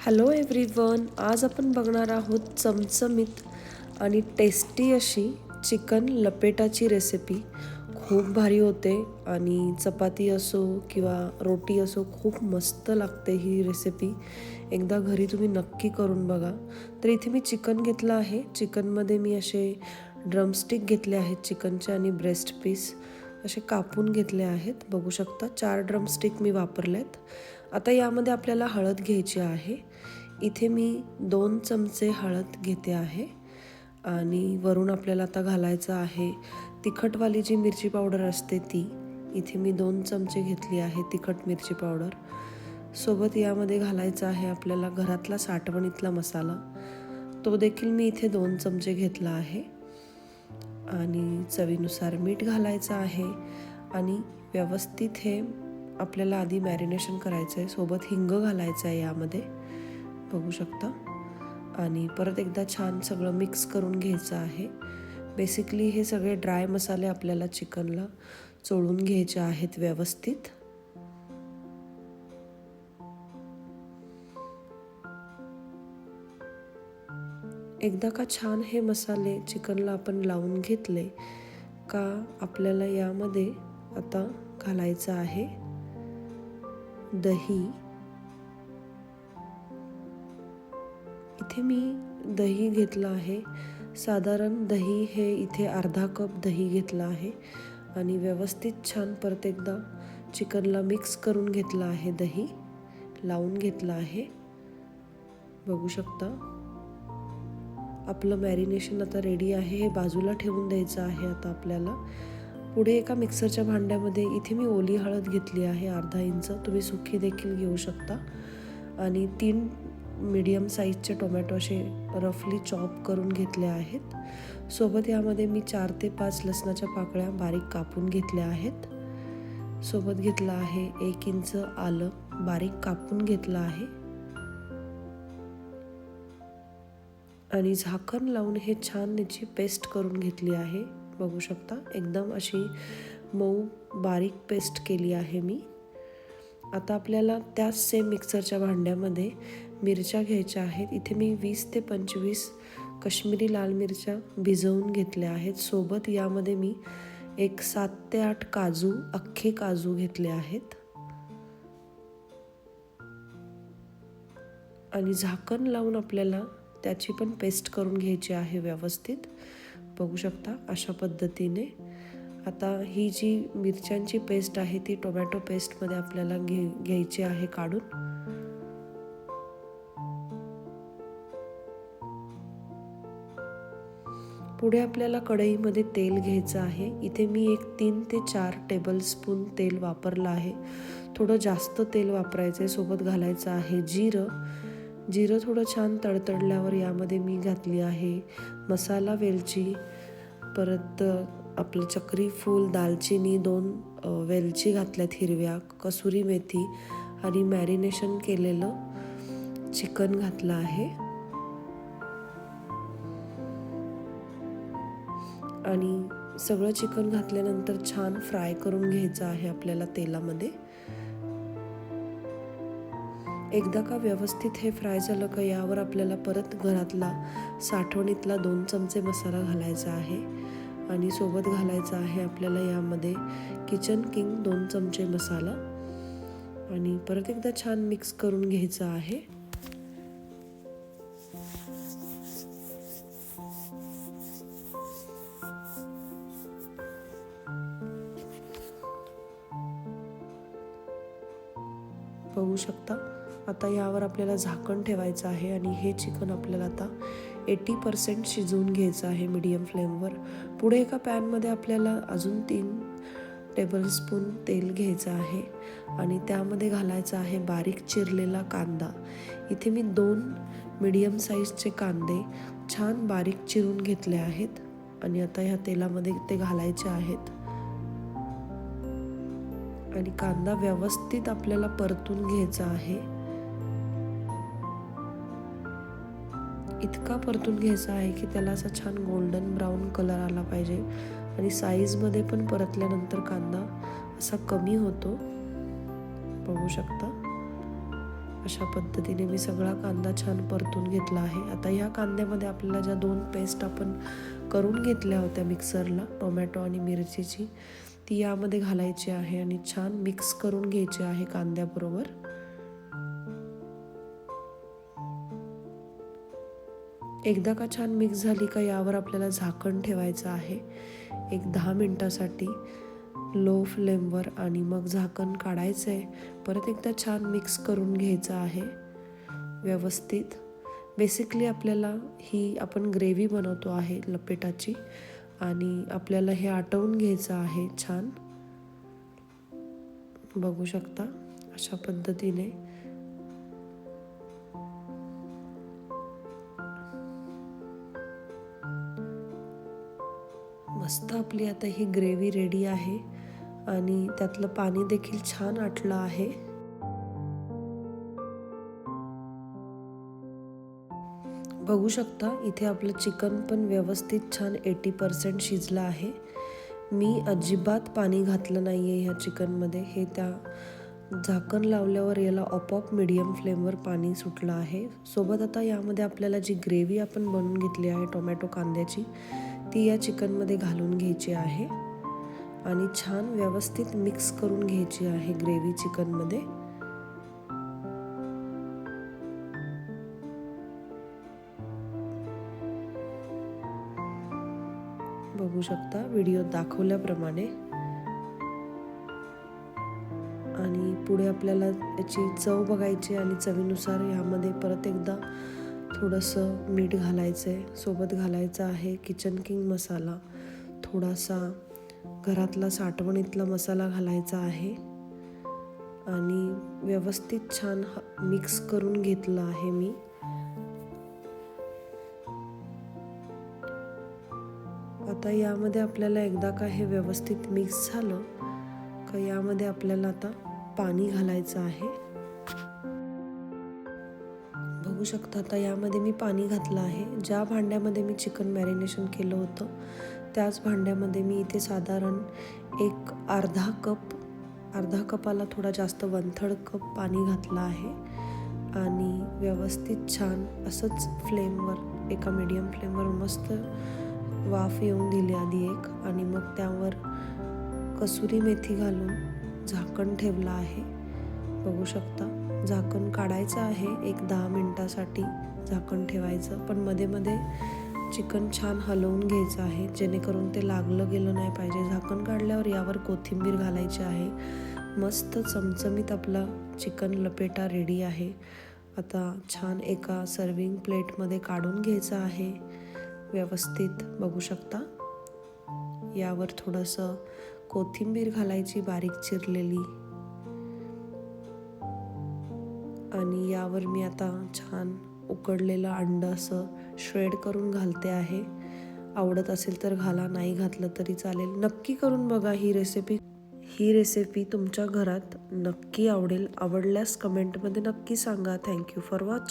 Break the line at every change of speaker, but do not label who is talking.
Hello everyone आज आपण बघणार आहोत चमचमीत आणि टेस्टी अशी चिकन लपेटाची रेसिपी खूप भारी होते आणि चपाती असो किंवा रोटी असो खूप मस्त लागते ही रेसिपी एकदा घरी तुम्ही नक्की करून बघा. तर इथे मी चिकन घेतलं आहे. चिकनमध्ये मी असे ड्रमस्टिक घेतले आहेत चिकनचे आणि ब्रेस्ट पीस असे कापून घेतले आहेत. बघू शकता चार ड्रमस्टिक मी वापरलेत. आता यामध्ये आपल्याला हळद घ्यायची आहे. इथे मी दोन चमचे हळद घेते आहे. आणि वरून आपल्याला आता घालायचं आहे. तिखटवाली जी मिरची पावडर असते ती इथे मी दोन चमचे घेतली आहे तिखट मिरची पावडर. सोबत यामध्ये घालायचं आहे आपल्याला घरातला साठवणीतला मसाला. तो देखील मी इथे दोन चमचे घेतला आहे. आणि चवीनुसार मीठ घालायचं आहे. आणि व्यवस्थित हे आपल्याला आधी मॅरिनेशन करायचं आहे सोबत हिंग घालायचं आहे यामध्ये. बघू शकता. आणि परत एकदा छान सगळं मिक्स करून घ्यायचं आहे. बेसिकली हे सगळे ड्राय मसाले आपल्याला चिकनला चोळून घ्यायचे आहेत व्यवस्थित. एकदा का छान हे मसाले चिकनला आपण लावून घेतले का आपल्याला यामध्ये आता घालायचं आहे. दही. इथे मी दही घेतलं आहे. साधारण दही हे इथे अर्धा कप दही घेतलं आहे आणि व्यवस्थित छान परत एकदा चिकनला मिक्स करून घेतलं आहे दही. लावून घेतलं आहे. बघू शकता. आपलं मॅरिनेशन आता रेडी आहे. हे बाजूला ठेवून द्यायचं आहे आता आपल्याला. पुढे एका मिक्सरच्या भांड्यामध्ये इथे मी ओली हळद घेतली आहे अर्धा इंच. तुम्ही सुखी देखील घेऊ शकता. आणि तीन मीडियम साईजचे टोमॅटो असे रफली चॉप करून घेतले आहेत. सोबत यामध्ये मी चार ते पाच लसणाच्या पाकळ्या बारीक कापून घेतल्या आहेत. सोबत घेतलं आहे एक इंच आलं बारीक कापून घेतलं आहे. आणि झाकण लावून हे छान याची पेस्ट करून घेतली आहे. बघू शकता. एकदम अशी मऊ बारीक पेस्ट केली आहे मी. आता आपल्याला त्याच सेम मिक्सरच्या भांड्यामध्ये मिरच्या घ्यायच्या आहेत. इथे मी वीस ते पंचवीस कश्मीरी लाल मिरच्या भिजवून घेतल्या आहेत. सोबत यामध्ये मी एक सात ते आठ काजू अख्खे काजू घेतले आहेत. आणि झाकण लावून आपल्याला त्याची पण पेस्ट करून घ्यायची आहे व्यवस्थित. बघू शकता अशा पद्धतीने. आता ही जी मिरच्यांची पेस्ट आहे ती टोमॅटो पेस्टमध्ये आपल्याला घे घ्यायची आहे काढून. पुढे आपल्याला कढईमध्ये तेल घ्यायचं आहे. इथे मी एक तीन ते चार टेबल स्पून तेल वापरलं आहे. थोडं जास्त तेल वापरायचं आहे सोबत घालायचं आहे जिरं. जिरं थोडं छान तडतडल्यावर यामध्ये मी घातली आहे मसाला वेलची परत आपलं चक्री फूल दालचिनी दोन वेलची घातल्यात हिरव्या कसुरी मेथी आणि मॅरिनेशन केलेलं चिकन घातलं आहे. आणि सगळं चिकन घातल्यानंतर छान फ्राय करून घ्यायचं आहे आपल्याला तेलामध्ये. एकदा का व्यवस्थित हे फ्राय झालं का यावर आपल्याला परत घरातला साठवणीतला दोन चमचे मसाला घालायचा आहे. आणि सोबत घालायचा आहे आपल्याला यामध्ये किचन किंग दोन चमचे मसाला. आणि परत एकदा छान मिक्स करून घ्यायचं आहे. बघू शकता? आता यावर आपल्याला झाकण ठेवायचं आहे आणि हे चिकन आपल्याला आता एटी पर्सेंट शिजवून घ्यायचं आहे मीडियम फ्लेमवर पुढे एका पॅनमध्ये आपल्याला अजून तीन टेबलस्पून तेल घ्यायचं आहे आणि त्यामध्ये घालायचा आहे बारीक चिरलेला कांदा. इथे मी दोन मीडियम साईजचे कांदे छान बारीक चिरून घेतले आहेत आणि आता ह्या तेलामध्ये ते घालायचे आहेत. आणि कांदा व्यवस्थित आपल्याला परतून घ्यायचा आहे. इतका परतून घ्यायचा आहे की त्याला असा छान गोल्डन ब्राऊन कलर आला पाहिजे. आणि साईजमध्ये पण परतल्यानंतर कांदा असा कमी होतो. बघू शकता. अशा पद्धतीने मी सगळा कांदा छान परतून घेतला आहे. आता ह्या कांद्यामध्ये आपल्याला ज्या दोन पेस्ट आपण करून घेतल्या होत्या मिक्सरला टोमॅटो आणि मिरचीची ती यामध्ये घालायची आहे आणि छान मिक्स करून घ्यायची आहे कांद्याबरोबर. एकदा का छान मिक्स झाली का यावर आपल्याला झाकण ठेवायचं आहे. एक दहा मिनटासाठी लो फ्लेमवर आणि मग झाकण काढायचं आहे परत एकदा छान मिक्स करून घ्यायचं आहे. व्यवस्थित. बेसिकली आपल्याला ही आपण ग्रेव्ही बनवतो आहे लपेटाची आणि आपल्याला हे आटवून घ्यायचं आहे छान. बघू शकता अशा पद्धतीने. मस्त आपली आता ही ग्रेव्ही रेडी आहे. आणि त्यातलं पाणी देखील छान आटलं आहे. बघू शकता इथे आपलं चिकन पण व्यवस्थित छान एटी पर्सेंट शिजलं आहे. मी अजिबात पाणी घातलं नाही आहे ह्या चिकनमध्ये हे त्या झाकण लावल्यावर याला ऑपऑप मिडियम फ्लेमवर पाणी सुटलं आहे. सोबत आता यामध्ये आपल्याला जी ग्रेव्ही आपण बनवून घेतली आहे टोमॅटो कांद्याची ती या चिकनमध्ये घालून घ्यायची आहे. आणि छान व्यवस्थित मिक्स करून घ्यायची आहे ग्रेव्ही चिकनमध्ये. बघू शकता व्हिडिओ दाखवल्याप्रमाणे. आणि पुढे आपल्याला याची चव बघायची आणि चवीनुसार यामध्ये परत एकदा थोडंसं मीठ घालायचं आहे सोबत घालायचं आहे किचन किंग मसाला. थोडासा घरातला साठवणीतला मसाला घालायचा आहे. आणि व्यवस्थित छान मिक्स करून घेतलं आहे मी. आता यामध्ये आपल्याला एकदा का हे व्यवस्थित मिक्स झालं का यामध्ये आपल्याला आता पाणी घालायचं आहे. बघू शकता. आता यामध्ये मी पाणी घातलं आहे. ज्या भांड्यामध्ये मी चिकन मॅरिनेशन केलं होतं त्याच भांड्यामध्ये मी इथे साधारण एक अर्धा कप अर्धा कपाला थोडा जास्त वन थर्ड कप पाणी घातलं आहे. आणि व्यवस्थित छान असंच फ्लेमवर एका मीडियम फ्लेमवर मस्त वाफ येऊन दिली आधी एक. आणि मग त्यावर कसुरी मेथी घालून झाकण ठेवलं आहे. बघू शकता. झाकण काढायचं आहे. एक दहा मिनटासाठी झाकण ठेवायचं. पण मध्ये मध्ये चिकन छान हलवून घ्यायचं आहे. जेणेकरून ते लागलं गेलं नाही पाहिजे. झाकण काढल्यावर यावर कोथिंबीर घालायची आहे. मस्त चमचमीत आपला चिकन लपेटा रेडी आहे. आता छान एका सर्विंग प्लेटमध्ये काढून घ्यायचं आहे. व्यवस्थित बघू शकता? यावर थोडंसं कोथिंबीर घालायची बारीक चिरलेली. आणि यावर मी आता छान उकडलेलं अंड असं श्रेड करून घालते आहे. आवडत असेल तर घाला नाही घातलं तरी चालेल. नक्की करून बघा ही रेसिपी ही रेसिपी तुमच्या घरात नक्की आवडेल. आवडल्यास कमेंटमध्ये नक्की सांगा. Thank you for watch